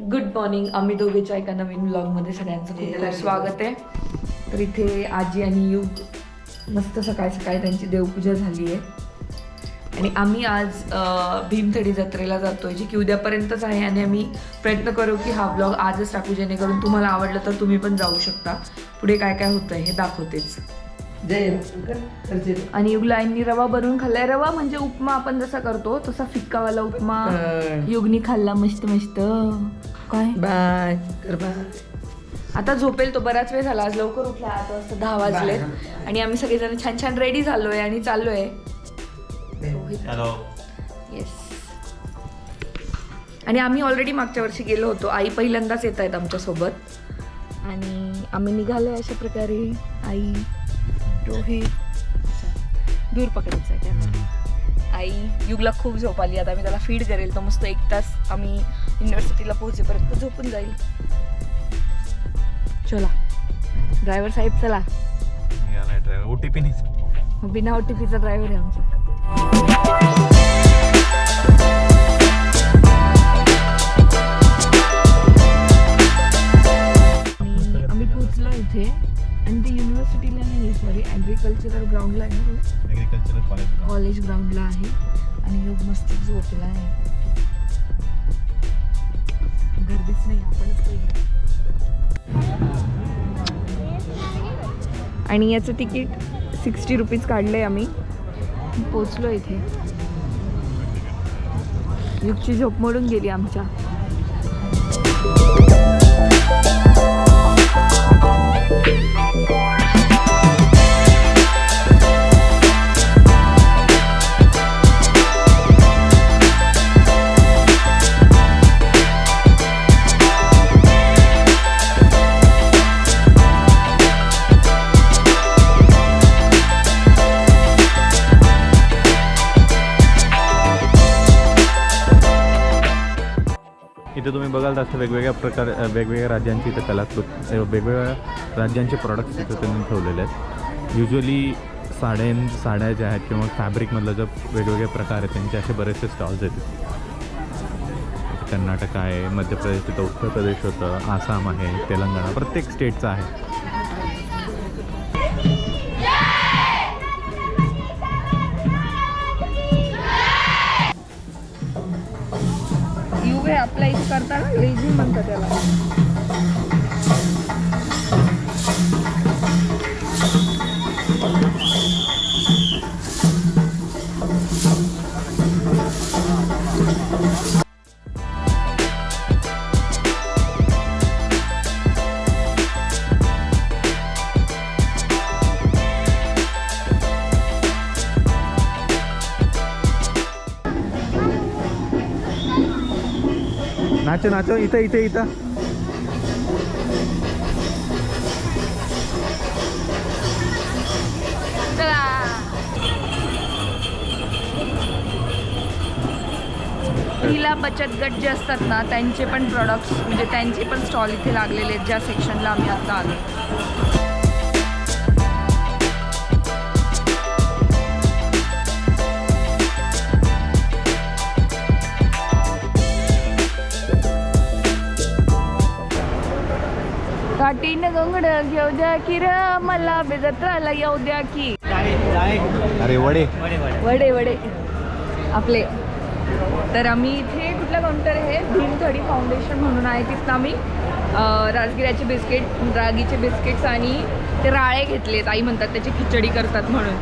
Good morning आम्ही दोघेच्या एका नवीन ब्लॉगमध्ये सगळ्यांचं खूप स्वागत आहे. तर इथे आजी आणि युग मस्त सकाळ सकाळी त्यांची देवपूजा झाली आहे. आणि आम्ही आज भीमथडी जत्रेला जातोय जी की उद्यापर्यंतच आहे आणि आम्ही प्रयत्न करू की हा ब्लॉग आजच टाकू जेणेकरून तुम्हाला आवडलं तर तुम्ही पण जाऊ शकता. पुढे काय काय होतंय हे दाखवतेच. जय. आणि युगला आईंनी रवा बनवून खाल्लाय. रवा म्हणजे उपमा आपण जसा करतो तसा फिक्कावाला उपमा. युगनी खाल्ला मस्त मस्त. काय? बाय. आता झोपेल तो बराच वेळ झाला. आज लवकर उठला. आठ वाजता दहा वाजले आणि आम्ही सगळेजण छान छान रेडी झालोय आणि चाललोय. हॅलो येस आणि आम्ही ऑलरेडी मागच्या वर्षी गेलो होतो. आई पहिल्यांदाच येत आहेत आमच्यासोबत. आणि आम्ही निघालोय अशा प्रकारे. आई. रोहित दूर पकडायचा आहे कॅमेरा आई युगला खूप झोप आली. आता आम्ही त्याला फीड करेल. तर मस्त एक तास आम्ही युनिव्हर्सिटीला पोहोचेपर्यंत झोपून जाईल. चला. ड्रायव्हर साहेब चला. ओ टी पी नाही. बिना ओ टी पीचा ड्रायव्हर आहे आमचा. आणि आम्ही पोहोचलो इथे. आणि ते युनिव्हर्सिटीला नाही आहे सॉरी ॲग्रिकल्चरल ग्राउंडला आहे. ॲग्रिकल्चरल कॉलेज कॉलेज ग्राउंडला आहे. आणि योग मस्त झोपला आहे. गर्दीच नाही आपणच आणि याचं तिकीट सिक्स्टी रुपीज काढलंय आम्ही. पोचलो इथे. युगची झोप मोडून गेली आमच्या. Música इथे तुम्ही बघाल तर असं वेगवेगळ्या प्रकार वेगवेगळ्या राज्यांची इथे कलाकृत वेगवेगळ्या राज्यांचे प्रॉडक्ट्स इथे त्यांनी ठेवलेले आहेत. युजली साड्यां साड्या ज्या आहेत किंवा फॅब्रिकमधलं जे वेगवेगळे प्रकार आहेत त्यांचे असे बरेचसे स्टॉल्स आहेत कर्नाटक आहे मध्य प्रदेश तिथं उत्तर प्रदेश होतं आसाम आहे तेलंगणा प्रत्येक स्टेटचं आहे. आपला ना लेझिम म्हणतात त्याला. नाचो नाचो. इथं इथं इथं. महिला बचत गट जे असतात ना त्यांचे पण प्रॉडक्ट्स म्हणजे त्यांचे पण स्टॉल इथे लागलेले आहेत ज्या सेक्शनला आम्ही आता आलो. काटीनं गंगड घेऊ द्या की र मला बेजत्राला येऊ द्या की. अरे वडे. वडे वडे. आपले. तर आम्ही इथे कुठलं काउंटर आहे? भीमथडी फाउंडेशन म्हणून आहे तिथं आम्ही राजगिऱ्याचे बिस्किट रागीचे बिस्किट्स आणि ते राळे घेतलेत. आई म्हणतात त्याची खिचडी करतात म्हणून.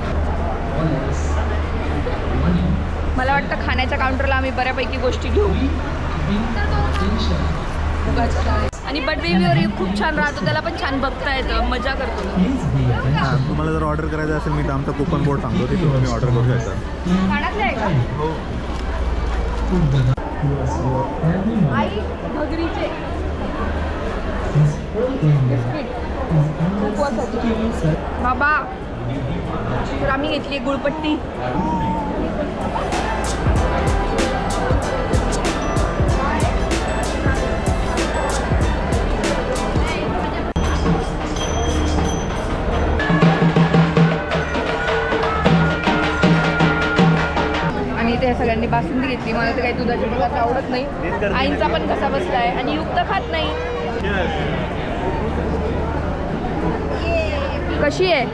मला वाटतं खाण्याच्या काउंटरला आम्ही बऱ्यापैकी गोष्टी घेऊ. आणि बडबेबीवर खूप छान राहतो त्याला पण छान बघता येतं मजा करतो. हां तुम्हाला जर ऑर्डर करायचं असेल मी तर आमचा कुपन बोर्ड सांगतो तिथून तुम्ही ऑर्डर करू शकता. ठाण्यातलं आहे का? हो. आई भगरीचे बाबा तर आम्ही घेतली गुळपट्टी. सगळ्यांनी बासुंदी घेतली. मला तर काही दुधाच्या पदार्थ आवडत नाही. आईंचा पण कसा बसला आहे आणि युक्त खात नाही. कशी आहे?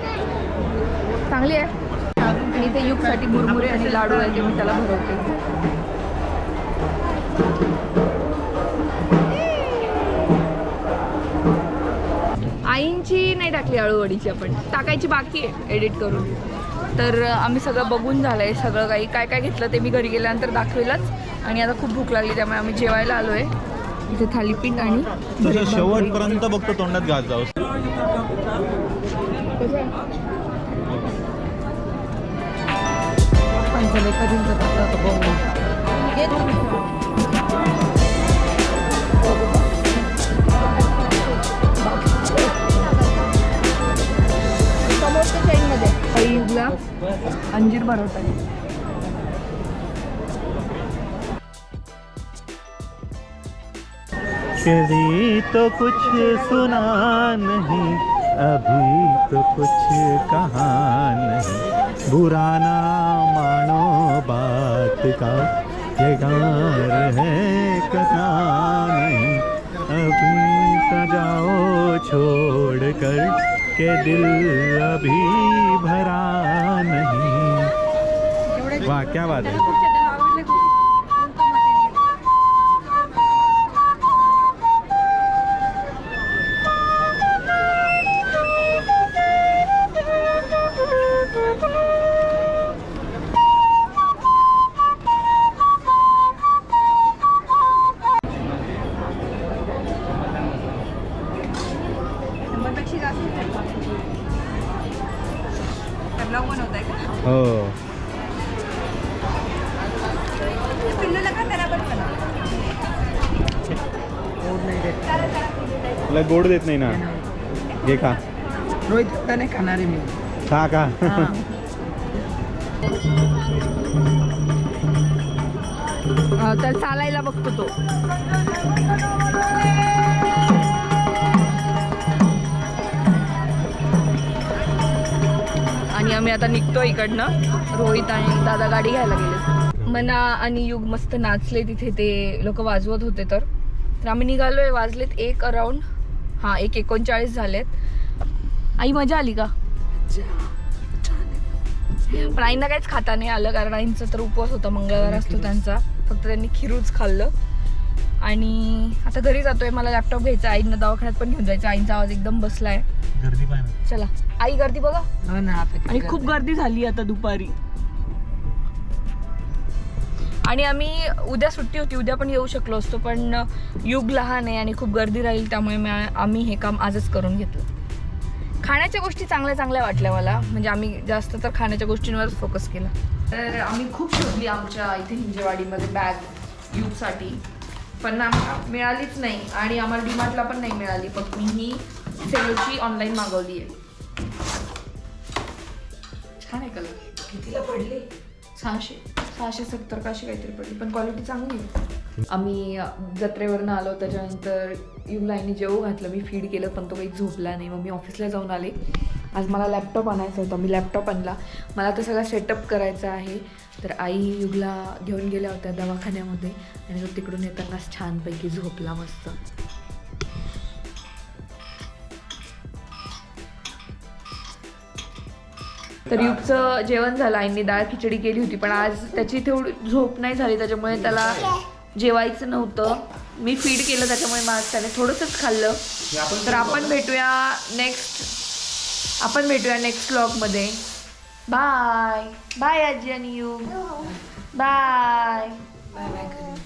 चांगली आहे. आणि इथे युगसाठी मुरमुरे आणि लाडू आहे ते मी त्याला भरवते. आईंची नाही टाकली अळूवडीची आपण. टाकायची बाकी आहे एडिट करून. तर आम्ही सगळं बघून झालं आहे सगळं काही. काय काय घेतलं ते मी घरी गेल्यानंतर दाखवेलच. आणि आता खूप भूक लागली त्यामुळे आम्ही जेवायला आलो आहे इथे थालीपीठ आणि शेवटपर्यंत बघतो तोंडात घास जाऊ समोरच्या अंजीर भरवत कभी तो कुछ सुना नहीं, अभी तो कुछ कहा नहीं। बुरा ना मानो बात का, ये गार है कथा नहीं। अभी तो जाओ छोड़ कर के दिल अभी भरा नहीं। वाह क्या बात है। तुला गोड देत नाही ना. घे खा. रोहित नाही खाणार आहे मी. खा खा. तर चालायला बघतो तो. आणि आम्ही आता निघतो इकडनं. रोहित आणि दादा गाडी घ्यायला गेले. मना आणि युग मस्त नाचले तिथे ते लोक वाजवत होते तर. तर आम्ही निघालोय वाजलेत एक अराउंड हां एक एकोणचाळीस झालेत. आई मजा आली का? पण आईंना काहीच खाता नाही आलं कारण आईंचा तर उपवास होता मंगळवार असतो त्यांचा. फक्त त्यांनी खिरूच खाल्लं. आणि आता घरी जातोय मला लॅपटॉप घ्यायचा आईंना दवाखान्यात पण घेऊन जायचं आईंचा आवाज एकदम बसलाय. चला. आई गर्दी बघा. हो आणि खूप गर्दी झाली आता दुपारी. आणि आम्ही उद्या सुट्टी होती उद्या पण येऊ शकलो असतो पण युग लहान आहे आणि खूप गर्दी राहील त्यामुळे आम्ही हे काम आजच करून घेतलं. खाण्याच्या गोष्टी चांगल्या चांगल्या वाटल्या मला. म्हणजे आम्ही जास्त तर खाण्याच्या गोष्टींवरच फोकस केला. तर आम्ही खूप शोधली आमच्या इथे हिंजेवाडीमध्ये बॅग युगसाठी. पण आम्हाला मिळालीच नाही आणि आम्हाला डिमार्टला पण नाही मिळाली. पण मी ही सेलोची ऑनलाईन मागवली आहे छान आहे कलर कितीला पडली? सहाशे सहाशे सत्तर काशी काहीतरी पडली. पण क्वालिटी चांगली आहे आम्ही जत्रेवरनं आलो त्याच्यानंतर युगलाईने जेवू घातलं मी फीड केलं पण तो काही झोपला नाही. मग मी ऑफिसला जाऊन आले. आज मला लॅपटॉप आणायचा होता. मी लॅपटॉप आणला. मला तो सगळा सेटअप करायचा आहे. तर आई युगला घेऊन गेल्या होत्या दवाखान्यामध्ये. आणि तो तिकडून येतानाच छानपैकी झोपला मस्त. तर युगचं जेवण झालं आईने डाळ खिचडी केली होती पण आज त्याची तेवढी झोप नाही झाली त्याच्यामुळे त्याला जेवायचं नव्हतं. मी फीड केलं त्याच्यामुळे मग आज त्याने थोडंसंच खाल्लं. तर आपण भेटूया नेक्स्ट आपण भेटूया नेक्स्ट ब्लॉगमध्ये बाय बाय आजी आणि यू. Bye bye bye